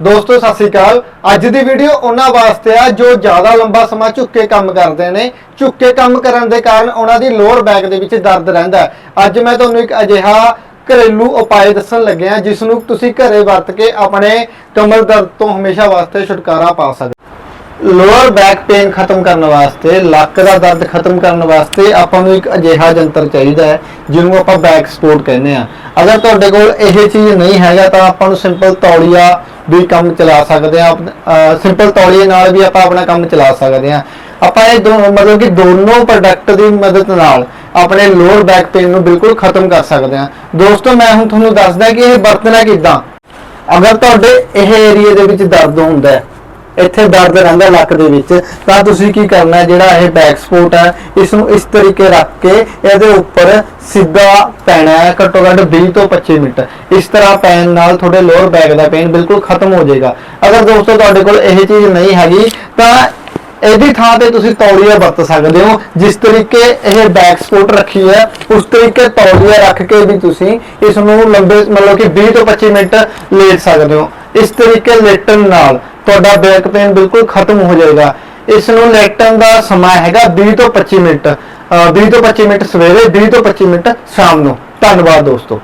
ਦੋਸਤੋ, ਸਤਿ ਸ੍ਰੀ ਅਕਾਲ। ਅੱਜ ਦੀ ਵੀਡੀਓ ਉਹਨਾਂ ਵਾਸਤੇ ਆ ਜੋ ਜ਼ਿਆਦਾ ਲੰਬਾ ਸਮਾਂ ਝੁੱਕ ਕੇ ਕੰਮ ਕਰਦੇ ਨੇ। ਝੁੱਕ ਕੇ ਕੰਮ ਕਰਨ ਦੇ ਕਾਰਨ ਉਹਨਾਂ ਦੀ ਲੋਅਰ ਬੈਕ ਦੇ ਵਿੱਚ ਦਰਦ ਰਹਿੰਦਾ ਅੱਜ ਮੈਂ ਤੁਹਾਨੂੰ ਇੱਕ ਅਜਿਹਾ ਘਰੇਲੂ ਉਪਾਅ ਦੱਸਣ ਲੱਗਿਆ, ਜਿਸ ਨੂੰ ਤੁਸੀਂ ਘਰੇ ਵਰਤ ਕੇ ਆਪਣੇ ਕਮਰ ਦਰਦ ਤੋਂ ਹਮੇਸ਼ਾ ਵਾਸਤੇ ਛੁਟਕਾਰਾ ਪਾ ਸਕਦੇ ਲੋਅਰ ਬੈਕ ਪੇਨ ਖਤਮ ਕਰਨ ਵਾਸਤੇ, ਲੱਕ ਦਾ ਦਰਦ ਖਤਮ ਕਰਨ ਵਾਸਤੇ ਆਪਾਂ ਨੂੰ ਇੱਕ ਅਜਿਹਾ ਯੰਤਰ ਚਾਹੀਦਾ ਹੈ, ਜਿਹਨੂੰ ਆਪਾਂ ਬੈਕ ਸਪੋਰਟ ਕਹਿੰਦੇ ਆ ਅਗਰ ਤੁਹਾਡੇ ਕੋਲ ਇਹ ਚੀਜ਼ ਨਹੀਂ ਹੈਗਾ ਤਾਂ ਆਪਾਂ ਨੂੰ ਸਿੰਪਲ ਤੌਲੀਆ ਵੀ ਕੰਮ ਚਲਾ ਸਕਦੇ ਆ ਸਿੰਪਲ ਤੌਲੀਏ ਨਾਲ ਵੀ ਆਪਾਂ ਆਪਣਾ ਕੰਮ ਚਲਾ ਸਕਦੇ ਆ ਆਪਾਂ ਇਹ ਦੋ, ਮਤਲਬ ਕਿ ਦੋਨੋਂ ਪ੍ਰੋਡਕਟ ਦੀ ਮਦਦ ਨਾਲ ਆਪਣੇ ਲੋਅਰ ਬੈਕ ਪੇਨ ਨੂੰ ਬਿਲਕੁਲ ਖਤਮ ਕਰ ਸਕਦੇ ਆ ਦੋਸਤੋ, ਮੈਂ ਹੁਣ ਤੁਹਾਨੂੰ ਦੱਸਦਾ ਕਿ ਇਹ ਵਰਤਣਾ ਕਿੱਦਾਂ? ਅਗਰ ਤੁਹਾਡੇ ਇਹ ਏਰੀਆ ਦੇ ਵਿੱਚ ਦਰਦ ਹੁੰਦਾ ਹੈ ਇੱਥੇ ਦਰਦ ਰਹਿੰਦਾ ਲੱਕ ਦੇ ਵਿੱਚ। ਤਾਂ ਤੁਸੀਂ ਕੀ ਕਰਨਾ, ਜਿਹੜਾ ਇਹ ਬੈਕ ਸਪੋਰਟ ਹੈ ਇਸ ਨੂੰ ਇਸ ਤਰੀਕੇ ਰੱਖ ਕੇ ਇਹਦੇ ਉੱਪਰ ਸਿੱਧਾ ਪੈਣਾ ਹੈ, ਘੱਟੋ ਘੱਟ 20 ਤੋਂ 25 ਮਿੰਟ। ਇਸ ਤਰ੍ਹਾਂ ਪੈਣ ਨਾਲ ਤੁਹਾਡੇ ਲੋਅਰ ਬੈਕ ਦਾ ਪੇਨ ਬਿਲਕੁਲ ਖਤਮ ਹੋ ਜਾਏਗਾ। ਅਗਰ ਦੋਸਤੋ ਤੁਹਾਡੇ ਕੋਲ ਇਹ ਚੀਜ਼ ਨਹੀਂ ਹੈਗੀ, ਤਾਂ ਇਹਦੀ ਥਾਂ ਤੇ ਤੁਸੀਂ ਤੌਲੀਆ ਵਰਤ ਸਕਦੇ ਹੋ। ਜਿਸ ਤਰੀਕੇ ਇਹ ਬੈਕ ਸਪੋਰਟ ਰੱਖੀ ਹੈ, ਉਸ ਤਰੀਕੇ ਤੌਲੀਆ ਰੱਖ ਕੇ ਵੀ ਤੁਸੀਂ ਇਸ ਨੂੰ ਲੰਬੇ, ਮਤਲਬ ਕਿ 20 ਤੋਂ 25 ਮਿੰਟ ਲੇਟ ਸਕਦੇ ਹੋ। ਇਸ ਤਰੀਕੇ ਲੇਟਣ ਨਾਲ ਤੁਹਾਡਾ ਬੈਕ ਪੇਨ ਬਿਲਕੁਲ ਖਤਮ ਹੋ ਜਾਏਗਾ। ਇਸ ਨੂੰ ਲੇਟਣ ਦਾ ਸਮਾਂ ਹੈਗਾ 20 ਤੋਂ 25 ਮਿੰਟ। ਅਹ 20 ਤੋਂ 25 ਮਿੰਟ ਸਵੇਰੇ 20 ਤੋਂ 25 ਮਿੰਟ ਸ਼ਾਮ ਨੂੰ। ਧੰਨਵਾਦ ਦੋਸਤੋ।